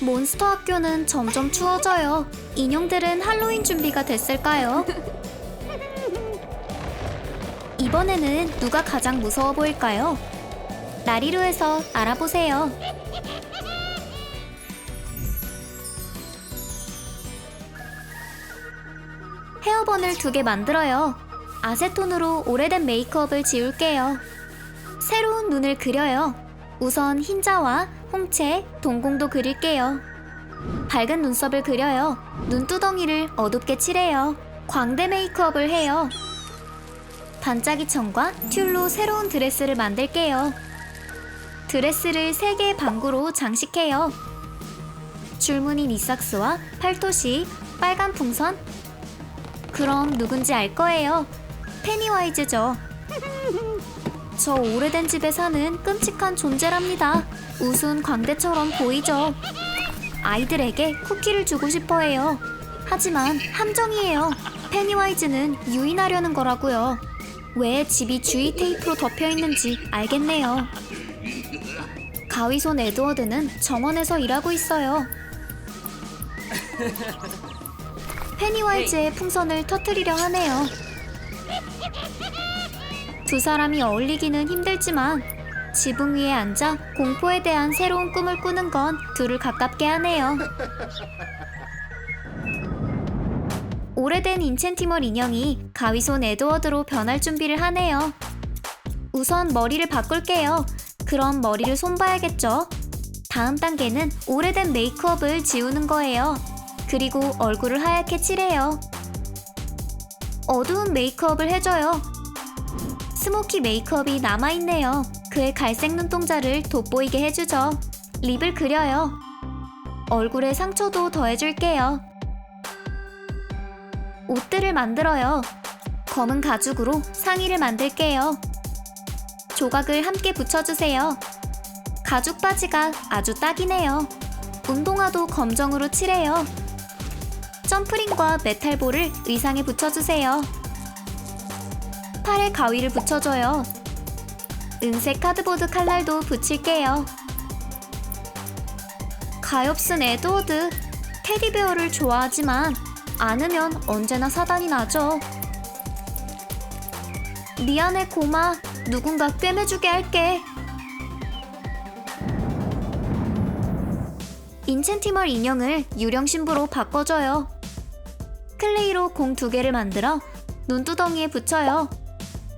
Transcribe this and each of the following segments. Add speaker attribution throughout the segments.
Speaker 1: 몬스터 학교는 점점 추워져요. 인형들은 할로윈 준비가 됐을까요? 이번에는 누가 가장 무서워 보일까요? 나리루에서 알아보세요. 헤어번을 두 개 만들어요. 아세톤으로 오래된 메이크업을 지울게요. 새로운 눈을 그려요. 우선 흰자와 홍채, 동공도 그릴게요. 밝은 눈썹을 그려요. 눈두덩이를 어둡게 칠해요. 광대 메이크업을 해요. 반짝이 천과 튤로 새로운 드레스를 만들게요. 드레스를 세 개의 방구로 장식해요. 줄무늬 니삭스와 팔토시, 빨간 풍선. 그럼 누군지 알 거예요. 페니와이즈죠. 저 오래된 집에 사는 끔찍한 존재랍니다. 우스운 광대처럼 보이죠. 아이들에게 쿠키를 주고 싶어 해요. 하지만 함정이에요. 페니와이즈는 유인하려는 거라고요. 왜 집이 주의 테이프로 덮여 있는지 알겠네요. 가위손 에드워드는 정원에서 일하고 있어요. 페니와이즈의 풍선을 터트리려 하네요. 두 사람이 어울리기는 힘들지만 지붕 위에 앉아 공포에 대한 새로운 꿈을 꾸는 건 둘을 가깝게 하네요. 오래된 인챈티멀 인형이 가위손 에드워드로 변할 준비를 하네요. 우선 머리를 바꿀게요. 그럼 머리를 손봐야겠죠? 다음 단계는 오래된 메이크업을 지우는 거예요. 그리고 얼굴을 하얗게 칠해요. 어두운 메이크업을 해줘요. 스모키 메이크업이 남아있네요. 그의 갈색 눈동자를 돋보이게 해주죠. 립을 그려요. 얼굴에 상처도 더해줄게요. 옷들을 만들어요. 검은 가죽으로 상의를 만들게요. 조각을 함께 붙여주세요. 가죽 바지가 아주 딱이네요. 운동화도 검정으로 칠해요. 점프링과 메탈볼을 의상에 붙여주세요. 팔에 가위를 붙여줘요. 은색 카드보드 칼날도 붙일게요. 가엾은 에드워드, 테디베어를 좋아하지만 않으면 언제나 사단이 나죠. 미안해 고마, 누군가 꿰매주게 할게. 인챈티멀 인형을 유령 신부로 바꿔줘요. 클레이로 공 두 개를 만들어 눈두덩이에 붙여요.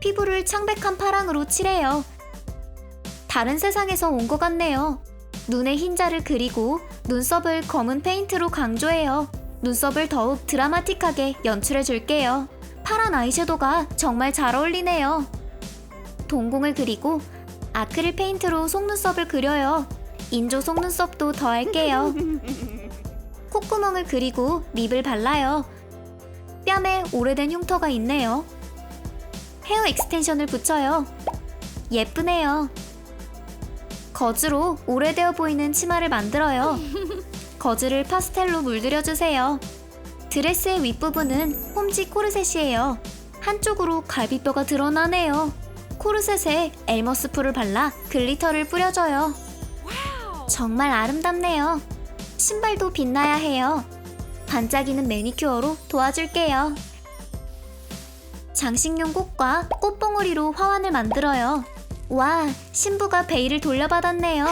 Speaker 1: 피부를 창백한 파랑으로 칠해요. 다른 세상에서 온 것 같네요. 눈에 흰자를 그리고 눈썹을 검은 페인트로 강조해요. 눈썹을 더욱 드라마틱하게 연출해 줄게요. 파란 아이섀도가 정말 잘 어울리네요. 동공을 그리고 아크릴 페인트로 속눈썹을 그려요. 인조 속눈썹도 더할게요. 콧구멍을 그리고 립을 발라요. 뺨에 오래된 흉터가 있네요. 헤어 익스텐션을 붙여요. 예쁘네요. 거즈로 오래되어 보이는 치마를 만들어요. 거즈를 파스텔로 물들여주세요. 드레스의 윗부분은 홈지 코르셋이에요. 한쪽으로 갈비뼈가 드러나네요. 코르셋에 엘머스풀을 발라 글리터를 뿌려줘요. 정말 아름답네요. 신발도 빛나야 해요. 반짝이는 매니큐어로 도와줄게요. 장식용 꽃과 꽃봉오리로 화환을 만들어요. 와, 신부가 베일을 돌려받았네요.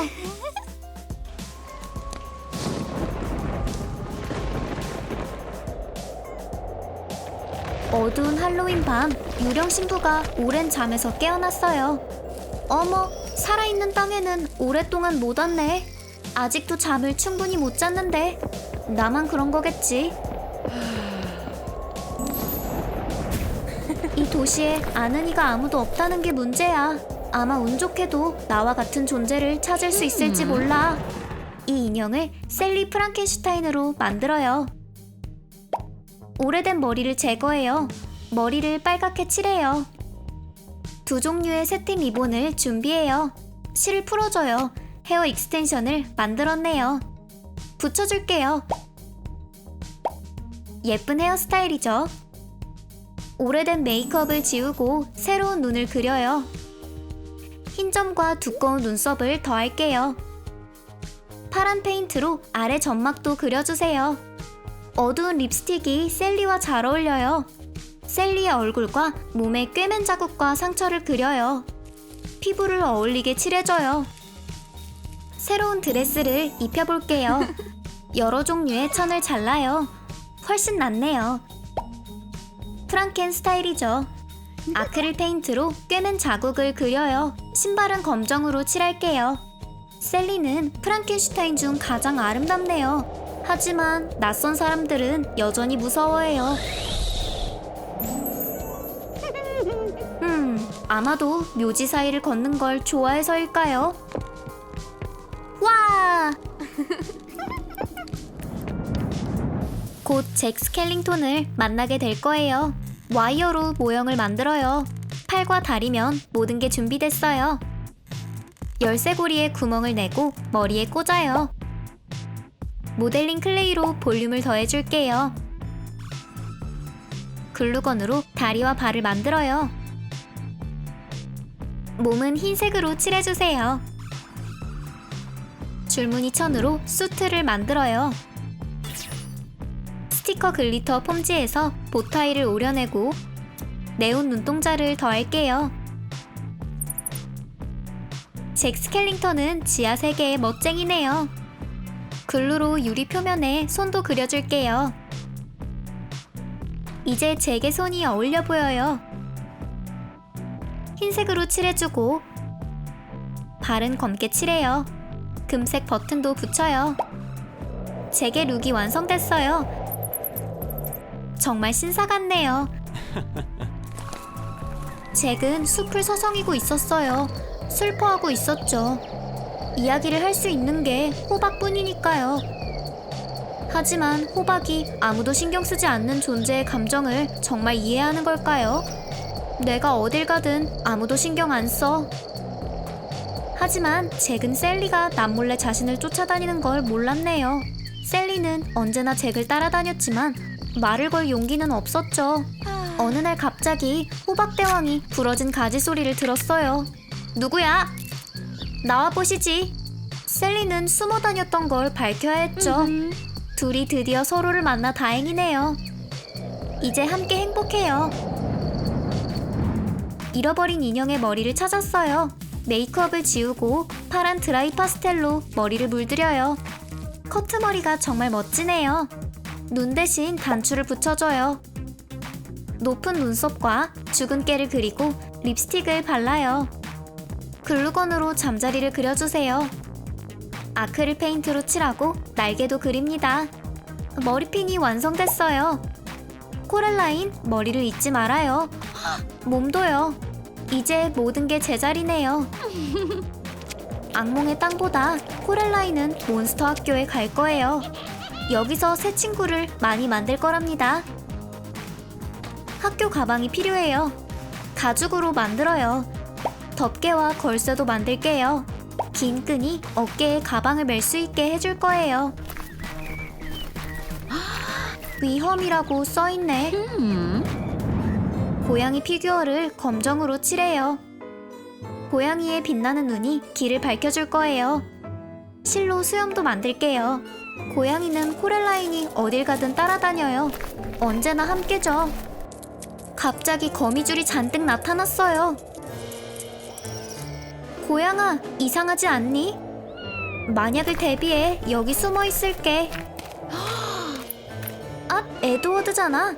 Speaker 1: 어두운 할로윈 밤, 유령 신부가 오랜 잠에서 깨어났어요. 어머, 살아있는 땅에는 오랫동안 못 왔네. 아직도 잠을 충분히 못 잤는데. 나만 그런 거겠지. 이 도시에 아는 이가 아무도 없다는 게 문제야. 아마 운 좋게도 나와 같은 존재를 찾을 수 있을지 몰라. 이 인형을 셀리 프랑켄슈타인으로 만들어요. 오래된 머리를 제거해요. 머리를 빨갛게 칠해요. 두 종류의 세팅 리본을 준비해요. 실을 풀어줘요. 헤어 익스텐션을 만들었네요. 붙여줄게요. 예쁜 헤어스타일이죠. 오래된 메이크업을 지우고 새로운 눈을 그려요. 흰 점과 두꺼운 눈썹을 더할게요. 파란 페인트로 아래 점막도 그려주세요. 어두운 립스틱이 셀리와 잘 어울려요. 셀리의 얼굴과 몸에 꿰맨 자국과 상처를 그려요. 피부를 어울리게 칠해줘요. 새로운 드레스를 입혀볼게요. 여러 종류의 천을 잘라요. 훨씬 낫네요. 프랑켄 스타일이죠. 아크릴 페인트로 꿰맨 자국을 그려요. 신발은 검정으로 칠할게요. 셀리는 프랑켄슈타인 중 가장 아름답네요. 하지만 낯선 사람들은 여전히 무서워해요. 음, 아마도 묘지 사이를 걷는 걸 좋아해서일까요? 와! 곧 잭 스켈링톤을 만나게 될 거예요. 와이어로 모형을 만들어요. 팔과 다리면 모든 게 준비됐어요. 열쇠고리에 구멍을 내고 머리에 꽂아요. 모델링 클레이로 볼륨을 더해줄게요. 글루건으로 다리와 발을 만들어요. 몸은 흰색으로 칠해주세요. 줄무늬 천으로 수트를 만들어요. 스티커 글리터 폼지에서 보타이를 오려내고 네온 눈동자를 더할게요. 잭 스켈링턴은 지하 세계의 멋쟁이네요. 글루로 유리 표면에 손도 그려줄게요. 이제 잭의 손이 어울려 보여요. 흰색으로 칠해주고 발은 검게 칠해요. 금색 버튼도 붙여요. 잭의 룩이 완성됐어요. 정말 신사 같네요. 잭은 숲을 서성이고 있었어요. 슬퍼하고 있었죠. 이야기를 할 수 있는 게 호박뿐이니까요. 하지만 호박이 아무도 신경 쓰지 않는 존재의 감정을 정말 이해하는 걸까요? 내가 어딜 가든 아무도 신경 안 써. 하지만 잭은 셀리가 남몰래 자신을 쫓아다니는 걸 몰랐네요. 셀리는 언제나 잭을 따라다녔지만 말을 걸 용기는 없었죠. 어느 날 갑자기 호박대왕이 부러진 가지 소리를 들었어요. 누구야? 나와 보시지. 셀리는 숨어 다녔던 걸 밝혀야 했죠. 둘이 드디어 서로를 만나 다행이네요. 이제 함께 행복해요. 잃어버린 인형의 머리를 찾았어요. 메이크업을 지우고 파란 드라이 파스텔로 머리를 물들여요. 커트머리가 정말 멋지네요. 눈 대신 단추를 붙여줘요. 높은 눈썹과 죽은 깨를 그리고 립스틱을 발라요. 글루건으로 잠자리를 그려주세요. 아크릴 페인트로 칠하고 날개도 그립니다. 머리핀이 완성됐어요. 코랄라인 머리를 잊지 말아요. 몸도요. 이제 모든 게 제자리네요. 악몽의 땅보다 코랄라인은 몬스터 학교에 갈 거예요. 여기서 새 친구를 많이 만들 거랍니다. 학교 가방이 필요해요. 가죽으로 만들어요. 덮개와 걸쇠도 만들게요. 긴 끈이 어깨에 가방을 멜 수 있게 해줄 거예요. 위험이라고 써있네. 고양이 피규어를 검정으로 칠해요. 고양이의 빛나는 눈이 길을 밝혀줄 거예요. 실로 수염도 만들게요. 고양이는 코렐라인이 어딜 가든 따라다녀요. 언제나 함께죠. 갑자기 거미줄이 잔뜩 나타났어요. 고양아, 이상하지 않니? 만약을 대비해 여기 숨어 있을게. 아, 에드워드잖아.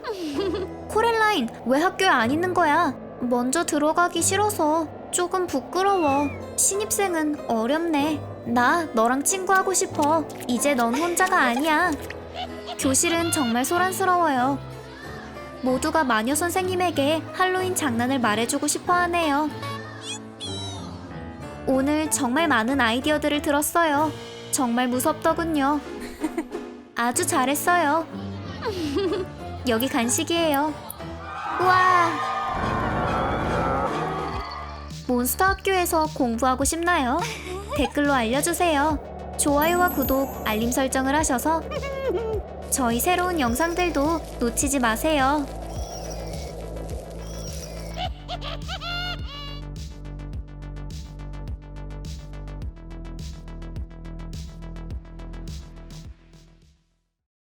Speaker 1: 코렐라인, 왜 학교에 안 있는 거야? 먼저 들어가기 싫어서 조금 부끄러워. 신입생은 어렵네. 나 너랑 친구하고 싶어. 이제 넌 혼자가 아니야. 교실은 정말 소란스러워요. 모두가 마녀 선생님에게 할로윈 장난을 말해주고 싶어 하네요. 오늘 정말 많은 아이디어들을 들었어요. 정말 무섭더군요. 아주 잘했어요. 여기 간식이에요. 우와! 몬스터 학교에서 공부하고 싶나요? 댓글로 알려주세요. 좋아요와 구독, 알림 설정을 하셔서 저희 새로운 영상들도 놓치지 마세요.